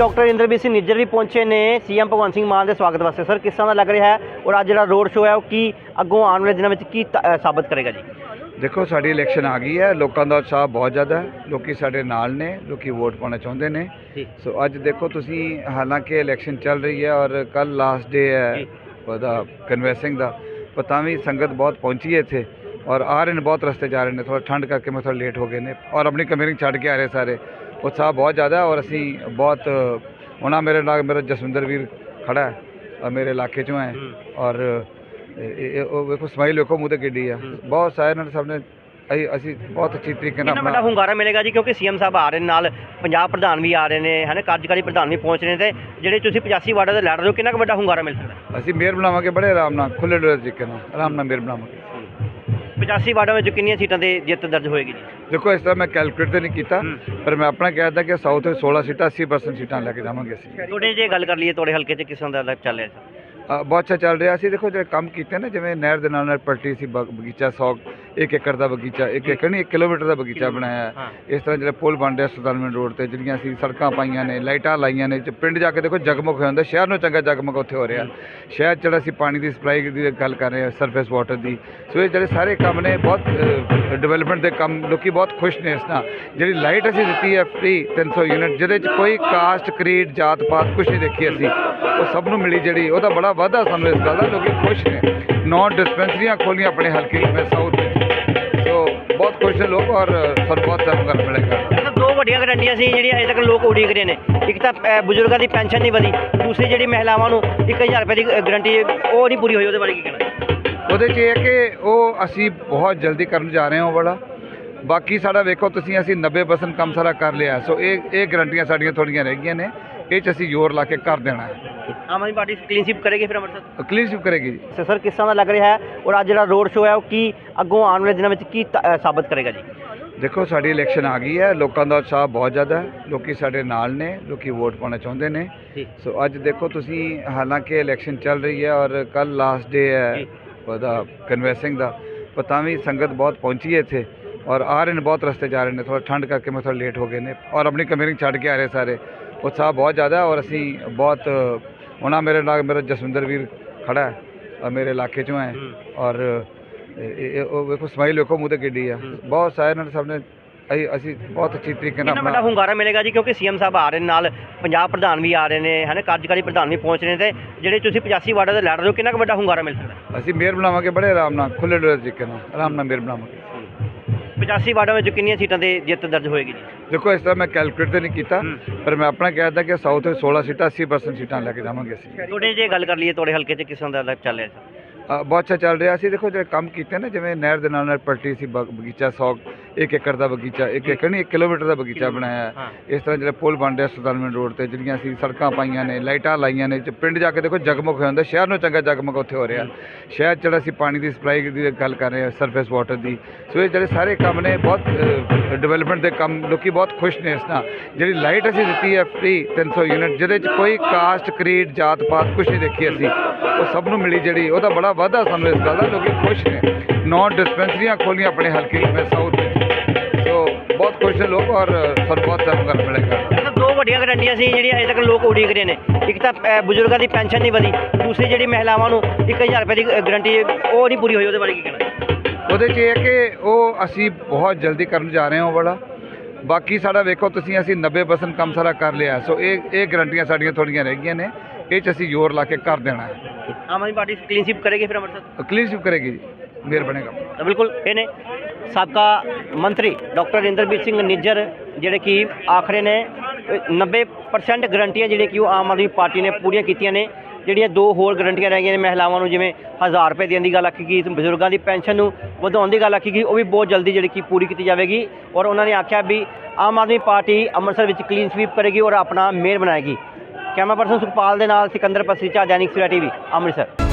Doctor Inderbir Singh Nijjar ਵੀ ਪਹੁੰਚੇ ਨੇ। ਸੀਐਮ ਭਗਵੰਤ ਸਿੰਘ ਮਾਨ ਦੇ ਸਵਾਗਤ ਵਾਸਤੇ। ਸਰ ਕਿਸ ਤਰ੍ਹਾਂ ਦਾ ਲੱਗ ਰਿਹਾ ਹੈ ਔਰ ਅੱਜ ਜਿਹੜਾ ਰੋਡ ਸ਼ੋਅ ਹੈ ਉਹ ਕੀ ਅੱਗੋਂ ਆਉਣ ਵਾਲੇ ਦਿਨਾਂ ਵਿੱਚ ਕੀ ਸਾਬਤ ਕਰੇਗਾ ਜੀ? ਦੇਖੋ ਸਾਡੀ ਇਲੈਕਸ਼ਨ ਆ ਗਈ ਹੈ। ਲੋਕਾਂ ਦਾ ਉਤਸ਼ਾਹ ਬਹੁਤ ਜ਼ਿਆਦਾ ਹੈ। ਲੋਕੀ ਸਾਡੇ ਨਾਲ ਨੇ ਲੋਕੀ ਵੋਟ ਪਾਉਣਾ ਚਾਹੁੰਦੇ ਨੇ। ਸੋ ਅੱਜ ਦੇਖੋ ਤੁਸੀਂ ਹਾਲਾਂਕਿ ਇਲੈਕਸ਼ਨ ਚੱਲ ਰਹੀ ਹੈ ਔਰ ਕੱਲ ਲਾਸਟ ਡੇ ਹੈ। ਉਹਦਾ ਕਨਵੈਸਿੰਗ ਦਾ। ਪਰ ਤਾਂ ਵੀ ਸੰਗਤ ਬਹੁਤ ਪਹੁੰਚੀ ਹੈ ਇੱਥੇ ਔਰ ਆ ਰਹੇ ਨੇ ਬਹੁਤ ਰਸਤੇ ਜਾ ਰਹੇ ਨੇ। ਥੋੜਾ ਠੰਡ ਕਰਕੇ ਮੈਂ ਥੋੜਾ ਲੇਟ ਹੋ ਗਏ ਨੇ ਔਰ ਆਪਣੀ ਕਮਿਊਨਿਟੀ ਛੱਡ ਕੇ ਆ ਰਹੇ ਸਾਰੇ। ਉਤਸ਼ਾਹ ਬਹੁਤ ਜ਼ਿਆਦਾ ਔਰ ਅਸੀਂ ਬਹੁਤ ਉਹਨਾਂ ਮੇਰੇ ਨਾਲ ਮੇਰਾ ਜਸਵਿੰਦਰ ਵੀਰ ਖੜਾ ਹੈ ਔਰ ਮੇਰੇ ਇਲਾਕੇ ਚੋਂ ਹੈ। ਔਰ ਇਹ- ਉਹ ਵੇਖੋ ਸਮਾਈਲ ਵੇਖੋ ਮੂੰਹ ਤੇ ਕਿੱਡੀ ਆ। ਬਹੁਤ ਸਾਰੇ ਨਾਲ ਸਭ ਨੇ ਅਸੀਂ ਅਸੀਂ ਬਹੁਤ ਅੱਛੀ ਤਰੀਕੇ ਨਾਲ ਵੱਡਾ ਹੁੰਗਾਰਾ ਮਿਲੇਗਾ ਜੀ ਕਿਉਂਕਿ ਸੀਐਮ ਸਾਹਿਬ ਆ ਰਹੇ ਨਾਲ ਪੰਜਾਬ ਪ੍ਰਧਾਨ ਵੀ ਆ ਰਹੇ ਨੇ ਹਨਾ ਕਾਰਜਕਾਰੀ ਪ੍ਰਧਾਨ ਵੀ ਪਹੁੰਚ ਰਹੇ ਨੇ ਤੇ ਜਿਹੜੇ ਤੁਸੀਂ 85 ਵਾਰਡਾਂ ਦੇ ਲੜ ਰਹੇ ਹੋ ਕਿੰਨਾ ਕੁ ਵੱਡਾ ਹੁੰਗਾਰਾ ਮਿਲ ਸਕਦਾ ਅਸੀਂ ਮੇਅਰ ਬਣਾਵਾਂਗੇ ਬੜੇ ਆਰਾਮ ਨਾਲ ਖੁੱਲੇ ਡੁੱਲੇ ਤਰੀਕੇ ਨਾਲ ਆਰਾਮ ਨਾਲ ਮੇਅਰ ਬਣਾਵਾਂਗੇ 85 ਵਾਰਡਾਂ ਵਿੱਚ ਕਿੰਨੀਆਂ ਸੀਟਾਂ ਤੇ ਜਿੱਤ ਦਰਜ ਹੋਏਗੀ ਜੀ? ਦੇਖੋ ਇਸ ਤਰ੍ਹਾਂ ਮੈਂ ਕੈਲਕੂਲੇਟ ਤੇ ਨਹੀਂ ਕੀਤਾ। ਪਰ ਮੈਂ ਆਪਣਾ ਕਹਿ ਦਿੱਤਾ ਕਿ ਸਾਊਥ ਵਿੱਚ 16 ਸੀਟਾਂ 80% ਸੀਟਾਂ ਲੈ ਕੇ ਜਾਵਾਂਗੇ ਅਸੀਂ। ਤੁਹਾਡੇ ਜੇ ਗੱਲ ਕਰ ਲਈਏ ਤੁਹਾਡੇ ਹਲਕੇ 'ਚ ਕਿਸ ਤਰ੍ਹਾਂ ਦਾ ਚੱਲ ਰਿਹਾ ਬਹੁਤ ਅੱਛਾ ਚੱਲ ਰਿਹਾ। ਸੀ ਦੇਖੋ ਜਿਹੜੇ ਕੰਮ ਕੀਤੇ ਨੇ ਜਿਵੇਂ ਨਹਿਰ ਦੇ ਨਾਲ ਨਾਲ ਪਲਟੀ ਸੀ ਬਗ- ਬਗੀਚਾ 100 ਇੱਕ ਏਕੜ ਦਾ ਬਗੀਚਾ ਇੱਕ ਏਕੜ ਨਹੀਂ 1 ਕਿਲੋਮੀਟਰ ਦਾ ਬਗੀਚਾ ਬਣਾਇਆ ਹੈ। ਹਾਂ। ਇਸ ਤਰ੍ਹਾਂ ਜਿਹੜੇ ਪੁਲ ਬਣ ਰਿਹਾ ਸੁਲਤਾਨਵਿੰਡ ਰੋਡ ਤੇ ਜਿਹੜੀਆਂ ਅਸੀਂ ਸੜਕਾਂ ਪਾਈਆਂ ਨੇ ਲਾਈਟਾਂ ਲਾਈਆਂ ਨੇ ਤੇ ਪਿੰਡ ਜਾ ਕੇ ਦੇਖੋ ਜਗਮਗ ਹੋ ਜਾਂਦਾ ਸ਼ਹਿਰ ਨੂੰ ਚੰਗਾ ਜਗਮਗ ਉੱਥੇ ਹੋ ਰਿਹਾ। ਸ਼ਹਿਰ 'ਚ ਜਿਹੜਾ ਅਸੀਂ ਪਾਣੀ ਦੀ ਸਪਲਾਈ ਦੀ ਗੱਲ ਕਰ ਰਹੇ ਹਾਂ ਸਰਫੇਸ ਵਾਟਰ ਦੀ। ਸੋ ਇਹ ਜਿਹੜੇ ਸਾਰੇ ਕੰਮ ਨੇ ਬਹੁਤ ਡਿਵੈਲਪਮੈਂਟ ਦੇ ਕੰਮ ਲੋਕੀ ਬਹੁਤ ਖੁਸ਼ ਨੇ ਇਸ ਨਾਲ। ਜਿਹੜੀ ਲਾਈਟ ਅਸੀਂ ਦਿੱਤੀ ਹੈ ਫ੍ਰੀ 300 ਯੂਨਿਟ ਜਿਹਦੇ 'ਚ ਕੋਈ ਕਾਸਟ ਕਰੀਡ ਜਾਤ ਪਾਤ ਕੁਛ ਨਹੀਂ ਦੇਖੀ ਅਸੀਂ। ਉਹ ਸਭ ਨੂੰ ਮਿਲੀ ਜਿਹੜੀ ਉਹਦਾ ਬੜਾ ਵਾਧਾ ਸਾਨੂੰ ਇਸ ਗੱਲ ਦਾ ਲੋਕੀ ਖੁਸ਼ ਨੇ। ਨੌ ਡਿਸਪੈਂਸਰੀਆਂ ਖੋਲੀਆਂ ਆਪਣੇ ਹਲਕੇ ਮੈਂ ਸਾਊਥ ਵਿੱਚ। ਸੋ ਬਹੁਤ ਖੁਸ਼ ਨੇ ਲੋਕ ਔਰ ਸਾਨੂੰ ਬਹੁਤ ਸਹਿਯੋਗ ਮਿਲੇਗਾ ਸਰ ਦੋ। ਵੱਡੀਆਂ ਗਰੰਟੀਆਂ ਸੀ ਜਿਹੜੀਆਂ ਅਜੇ ਤੱਕ ਲੋਕ ਉਡੀਕ ਰਹੇ ਨੇ। ਇੱਕ ਤਾਂ ਬਜ਼ੁਰਗਾਂ ਦੀ ਪੈਨਸ਼ਨ ਨਹੀਂ ਵਧੀ। ਦੂਸਰੀ ਜਿਹੜੀ ਮਹਿਲਾਵਾਂ ਨੂੰ 1000 ਰੁਪਏ ਦੀ ਗਰੰਟੀ ਉਹ ਨਹੀਂ ਪੂਰੀ ਹੋਈ ਉਹਦੇ ਬਾਰੇ ਕੀ ਕਹਿਣਾ? ਉਹਦੇ 'ਚ ਇਹ ਕਿ ਉਹ ਅਸੀਂ ਬਹੁਤ ਜਲਦੀ ਕਰਨ ਜਾ ਰਹੇ ਹਾਂ ਉਹ ਵਾਲਾ। ਬਾਕੀ ਸਾਡਾ ਵੇਖੋ ਤੁਸੀਂ ਅਸੀਂ 90% ਕੰਮ ਸਾਰਾ ਕਰ ਲਿਆ। ਸੋ ਇਹ ਇਹ ਗਰੰਟੀਆਂ ਸਾਡੀਆਂ ਥੋੜੀਆਂ ਰਹਿ ਗਈਆਂ ਨੇ। ਇਹ 'ਚ ਅਸੀਂ ਜ਼ੋਰ ਲਾ ਕੇ ਕਰ ਦੇਣਾ। ਹੈ Aam Aadmi party clean sweep ਕਰੇਗੀ ਫਿਰ ਅੰਮ੍ਰਿਤਸਰ? ਕਲੀਅਰ ਸ਼ਿਪ ਕਰੇਗੀ ਜੀ। ਸਰ ਕਿਸ ਤਰ੍ਹਾਂ ਦਾ ਲੱਗ ਰਿਹਾ ਹੈ? ਔਰ ਅੱਜ ਜਿਹੜਾ ਰੋਡ ਸ਼ੋਅ ਹੈ ਉਹ ਕੀ ਅੱਗੋਂ ਆਉਣ ਵਾਲੇ ਦਿਨਾਂ ਵਿੱਚ ਕੀ ਸਾਬਤ ਕਰੇਗਾ ਜੀ? ਦੇਖੋ ਸਾਡੀ ਇਲੈਕਸ਼ਨ ਆ ਗਈ ਹੈ। ਲੋਕਾਂ ਦਾ ਉਤਸ਼ਾਹ ਬਹੁਤ ਜ਼ਿਆਦਾ ਹੈ। ਲੋਕੀ ਸਾਡੇ ਨਾਲ ਨੇ ਲੋਕੀ ਵੋਟ ਪਾਉਣਾ ਚਾਹੁੰਦੇ ਨੇ। ਸੋ ਅੱਜ ਦੇਖੋ ਤੁਸੀਂ ਹਾਲਾਂਕਿ ਇਲੈਕਸ਼ਨ ਚੱਲ ਰਹੀ ਹੈ ਔਰ ਕੱਲ ਲਾਸਟ ਡੇ ਹੈ। ਉਹਦਾ ਕਨਵੈਸਿੰਗ ਦਾ। ਪਰ ਤਾਂ ਵੀ ਸੰਗਤ ਬਹੁਤ ਪਹੁੰਚੀ ਹੈ ਇੱਥੇ। ਔਰ ਆ ਰਹੇ ਨੇ ਬਹੁਤ ਰਸਤੇ ਜਾ ਰਹੇ ਨੇ ਥੋੜਾ ਠੰਡ ਕਰਕੇ ਮੈਂ ਥੋੜਾ ਲੇਟ ਹੋ ਗਏ ਨੇ ਔਰ ਆਪਣੀ ਕਮਿਊਨਿਟੀ ਛੱਡ ਕੇ ਆ ਰਹੇ ਸਾਰੇ ਉਤਸ਼ਾਹ ਬਹੁਤ ਜ਼ਿਆਦਾ ਔਰ ਅਸੀਂ ਬਹੁਤ ਉਹਨਾਂ ਮੇਰੇ ਨਾਲ ਮੇਰਾ ਜਸਵਿੰਦਰ ਵੀਰ ਖੜਾ ਹੈ ਔਰ ਮੇਰੇ ਇਲਾਕੇ ਚੋਂ ਹੈ। ਔਰ ਇਹ- ਉਹ ਵੇਖੋ ਸਮਾਈਲ ਵੇਖੋ ਮੂੰਹ ਤੇ ਕਿੱਡੀ ਆ। ਬਹੁਤ ਸਾਰੇ ਨਾਲ ਸਭ ਨੇ ਅਸੀਂ ਅਸੀਂ ਬਹੁਤ ਅੱਛੀ ਤਰੀਕੇ ਨਾਲ ਵੱਡਾ ਹੁੰਗਾਰਾ ਮਿਲੇਗਾ ਜੀ ਕਿਉਂਕਿ ਸੀਐਮ ਸਾਹਿਬ ਆ ਰਹੇ ਨੇ ਨਾਲ ਪੰਜਾਬ ਪ੍ਰਧਾਨ ਵੀ ਆ ਰਹੇ ਨੇ ਹਨਾ ਕਾਰਜਕਾਰੀ ਪ੍ਰਧਾਨ ਵੀ ਪਹੁੰਚ ਰਹੇ ਨੇ ਤੇ ਜਿਹੜੇ ਤੁਸੀਂ 85 ਵਾਰਡਾਂ ਦੇ ਲੜ ਰਹੇ ਹੋ ਕਿੰਨਾ ਕੁ ਵੱਡਾ ਹੁੰਗਾਰਾ ਮਿਲ ਸਕਦਾ ਅਸੀਂ ਮੇਅਰ ਬਣਾਵਾਂਗੇ ਬੜੇ ਆਰਾਮ ਨਾਲ ਖੁੱਲੇ ਡੁੱਲੇ ਤਰੀਕੇ ਨਾਲ ਆਰਾਮ ਨਾਲ ਮੇਅਰ ਬਣਾਵਾਂਗੇ 85 ਵਾਰਡਾਂ ਵਿੱਚ ਕਿੰਨੀਆਂ ਸੀਟਾਂ ਤੇ ਜਿੱਤ ਦਰਜ ਹੋਏਗੀ ਜੀ? ਦੇਖੋ ਇਸ ਤਰ੍ਹਾਂ ਮੈਂ ਕੈਲਕੂਲੇਟ ਤੇ ਨਹੀਂ ਕੀਤਾ ਪਰ ਮੈਂ ਆਪਣਾ ਕਹਿਦਾ ਕਿ ਸਾਊਥ ਵਿੱਚ 16 ਸੀਟਾਂ 80% ਸੀਟਾਂ ਲੈ ਕੇ ਜਾਵਾਂਗੇ ਅਸੀਂ। ਤੁਹਾਡੇ ਜੇ ਗੱਲ ਕਰ ਲਈਏ ਤੁਹਾਡੇ ਹਲਕੇ 'ਚ ਕਿਸ ਦਾ ਚੱਲ ਰਿਹਾ ਬਹੁਤ ਅੱਛਾ ਚੱਲ ਰਿਹਾ ਸੀ। ਦੇਖੋ ਜਿਹੜੇ ਕੰਮ ਕੀਤੇ ਨੇ ਜਿਵੇਂ ਨਹਿਰ ਦੇ ਨਾਲ ਨਾਲ ਪਲਟੀ ਸੀ ਬਗੀਚਾ ਸੌਕ ਇੱਕ ਏਕੜ ਦਾ ਬਗੀਚਾ ਇੱਕ ਏਕੜ ਨਹੀਂ 1 ਕਿਲੋਮੀਟਰ ਦਾ ਬਗੀਚਾ ਬਣਾਇਆ ਹੈ। ਇਸ ਤਰ੍ਹਾਂ ਜਿਹੜਾ ਪੁਲ ਬਣ ਰਿਹਾ ਸੁਲਤਾਨਵਿੰਡ ਰੋਡ ਤੇ ਜਿਹੜੀਆਂ ਅਸੀਂ ਸੜਕਾਂ ਪਾਈਆਂ ਨੇ ਲਾਈਟਾਂ ਲਾਈਆਂ ਨੇ ਪਿੰਡ ਜਾ ਕੇ ਦੇਖੋ ਜਗਮਗ ਹੋ ਜਾਂਦਾ ਸ਼ਹਿਰ ਨੂੰ ਚੰਗਾ ਜਗਮਗ ਉੱਥੇ ਹੋ ਰਿਹਾ। ਸ਼ਹਿਰ ਜਿਹੜਾ ਅਸੀਂ ਪਾਣੀ ਦੀ ਸਪਲਾਈ ਦੀ ਗੱਲ ਕਰ ਰਹੇ ਹਾਂ ਸਰਫੇਸ ਵਾਟਰ ਦੀ। ਸੋ ਇਹ ਜਿਹੜੇ ਸਾਰੇ ਕੰਮ ਨੇ ਬਹੁਤ ਡਿਵੈਲਪਮੈਂਟ ਦੇ ਕੰਮ ਲੋਕੀ ਬਹੁਤ ਖੁਸ਼ ਨੇ ਇਸ ਨਾਲ। ਜਿਹੜੀ ਲਾਈਟ ਅਸੀਂ ਦਿੱਤੀ ਹੈ ਫ੍ਰੀ 300 ਯੂਨਿਟ ਜਿਹਦੇ 'ਚ ਕੋਈ ਕਾਸਟ ਕ੍ਰੀਡ ਜਾਤ ਪਾਤ ਕੁਛ ਨਹੀਂ ਦੇਖੀ ਅਸੀਂ। ਉਹ ਸਭ ਨੂੰ ਮਿਲੀ ਜਿਹੜੀ ਉਹਦਾ ਬੜਾ ਵਾਧਾ ਸਾਨੂੰ ਇਸ ਗੱਲ ਦਾ ਲੋਕੀ ਖੁਸ਼ ਨੇ। ਨੌ ਡਿਸਪੈਂਸਰੀਆਂ ਖੋਲੀਆਂ ਆਪਣੇ ਹਲਕੇ ਵਿੱਚ ਸਾਊਥ ਬਹੁਤ ਖੁਸ਼ ਨੇ ਲੋਕ ਔਰ ਸਾਨੂੰ ਬਹੁਤ ਸਹਿਯੋਗ ਮਿਲੇਗਾ। ਦੋ ਵੱਡੀਆਂ ਗਰੰਟੀਆਂ ਸੀ ਜਿਹੜੀਆਂ ਅਜੇ ਤੱਕ ਲੋਕ ਉਡੀਕ ਰਹੇ ਨੇ। ਇੱਕ ਤਾਂ ਅ, ਬਜ਼ੁਰਗਾਂ ਦੀ ਪੈਨਸ਼ਨ ਨਹੀਂ ਵਧੀ। ਦੂਸਰੀ ਜਿਹੜੀ ਮਹਿਲਾਵਾਂ ਨੂੰ 1000 ਰੁਪਏ ਦੀ ਗਰੰਟੀ ਉਹ ਨਹੀਂ ਪੂਰੀ ਹੋਈ ਉਹਦੇ ਬਾਰੇ ਕੀ ਕਹਿਣਾ? ਉਹਦੇ 'ਚ ਇਹ ਹੈ ਕਿ ਉਹ ਅਸੀਂ ਬਹੁਤ ਜਲਦੀ ਕਰਨ ਜਾ ਰਹੇ ਹਾਂ ਉਹ ਵਾਲਾ। ਬਾਕੀ ਸਾਡਾ ਵੇਖੋ ਤੁਸੀਂ ਅਸੀਂ 90% ਕੰਮ ਸਾਰਾ ਕਰ ਲਿਆ। ਸੋ ਇਹ ਇਹ ਗਰੰਟੀਆਂ ਸਾਡੀਆਂ ਥੋੜੀਆਂ ਰਹਿ ਗਈਆਂ ਨੇ। ਇਹ 'ਚ ਅਸੀਂ ਜ਼ੋਰ ਲਾ ਕੇ ਕਰ ਦੇਣਾ। ਹੈ Aam Aadmi party clean sweep ਕਰੇਗੀ ਫਿਰ ਅੰਮ੍ਰਿਤਸਰ? ਕਲੀਅਰ ਸ਼ਿਪ ਕਰੇਗੀ ਜੀ ਮੇਅਰ ਬਣੇਗਾ। ਤਾਂ ਬਿਲਕੁਲ ਇਹ ਨੇ ਸਾਬਕਾ ਮੰਤਰੀ ਡਾਕਟਰ ਇੰਦਰਬੀਰ ਸਿੰਘ ਨਿੱਜਰ ਜਿਹੜੇ ਕਿ ਆਖਰੇ ਨੇ ਅ, 90% ਗਰੰਟੀਆਂ ਜਿਹੜੇ ਕਿ ਉਹ ਆਮ ਆਦਮੀ ਪਾਰਟੀ ਨੇ ਪੂਰੀਆਂ ਕੀਤੀਆਂ ਨੇ ਜਿਹੜੀਆਂ ਦੋ ਹੋਰ ਗਰੰਟੀਆਂ ਰਹਿ ਗਈਆਂ ਨੇ ਮਹਿਲਾਵਾਂ ਨੂੰ ਜਿਵੇਂ 1000 ਰੁਪਏ ਦੇਣ ਦੀ ਗੱਲ ਆਖੀ ਗਈ ਤੇ ਬਜ਼ੁਰਗਾਂ ਦੀ ਪੈਨਸ਼ਨ ਨੂੰ ਵਧਾਉਣ ਦੀ ਗੱਲ ਆਖੀ ਗਈ ਉਹ ਵੀ ਬਹੁਤ ਜਲਦੀ ਜਿਹੜੀ ਕਿ ਪੂਰੀ ਕੀਤੀ ਜਾਵੇਗੀ। ਔਰ ਉਹਨਾਂ ਨੇ ਆਖਿਆ ਵੀ ਆਮ ਆਦਮੀ ਪਾਰਟੀ ਅੰਮ੍ਰਿਤਸਰ ਵਿੱਚ ਕਲੀਨ ਸਵੀਪ ਕਰੇਗੀ ਔਰ ਆਪਣਾ ਮੇਅਰ ਬਣਾਏਗੀ। ਕੈਮਰਾ ਪਰਸਨ ਸੁਖਪਾਲ ਦੇ ਨਾਲ ਸਿਕੰਦਰ ਪਸਰੀਚਾ ਦੈਨਿਕ ਸਵੇਰਾ ਟੀਵੀ ਅੰਮ੍ਰਿਤਸਰ।